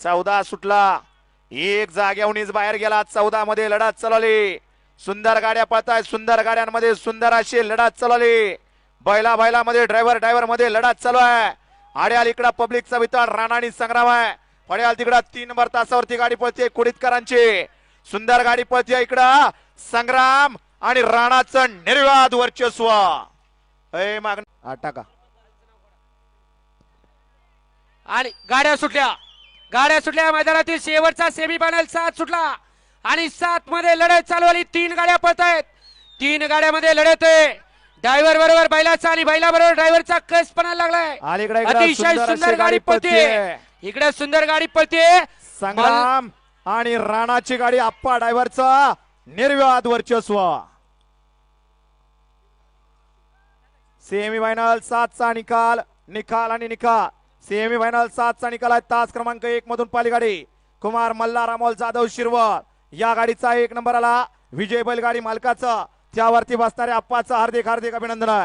चौदा सुटला. एक जाग्याहूनच बाहेर गेला. चौदा मध्ये लढत चालवली सुंदर गाड्या पळताय सुंदर गाड्यांमध्ये सुंदर अशी लढत चालवली बैला बैलामध्ये ड्रायव्हर ड्रायव्हरमध्ये लढत चालू आहे. आड्याल इकडं पब्लिकचा वितळ राणा आणि संग्राम आहे. पड्याल तिकडं तीन भर तासावरती गाडी पळते कुडीतकरांची. सुंदर गाडी पळते इकडं. संग्राम आणि राणाचं निर्वाद वर्चस्व. ए हा, टाका. आणि गाड्या सुटल्या. गाड्या सुटल्या मैदानातील शेवटचा सेमी फायनल सात सुटला. आणि सात मध्ये लढत चालू आली तीन गाड्या पळत आहेत. तीन गाड्यामध्ये लढत आहे. ड्रायव्हर बरोबर बैलाचा आणि बैला बरोबर ड्रायव्हरचा कस पणाला लागलाय? अतिशय सुंदर गाडी पळते. इकडे सुंदर गाडी पळते संग्राम आणि राणाची गाडी आप्पा ड्रायव्हरचा निर्व्याद वर्चस्व. सेमी फायनल सातचा निकाल निकाल आणि निकाल. सेमी फायनल सातचा निकाल आहे. तास क्रमांक एक मधून पाली गाडी कुमार मल्हार अमोल जाधव शिरवळ. या गाडीचा एक नंबर आला. विजय बैलगाडी मालकाचं. त्यावरती बसणाऱ्या आप्पाचं हार्दिक हार्दिक अभिनंदन.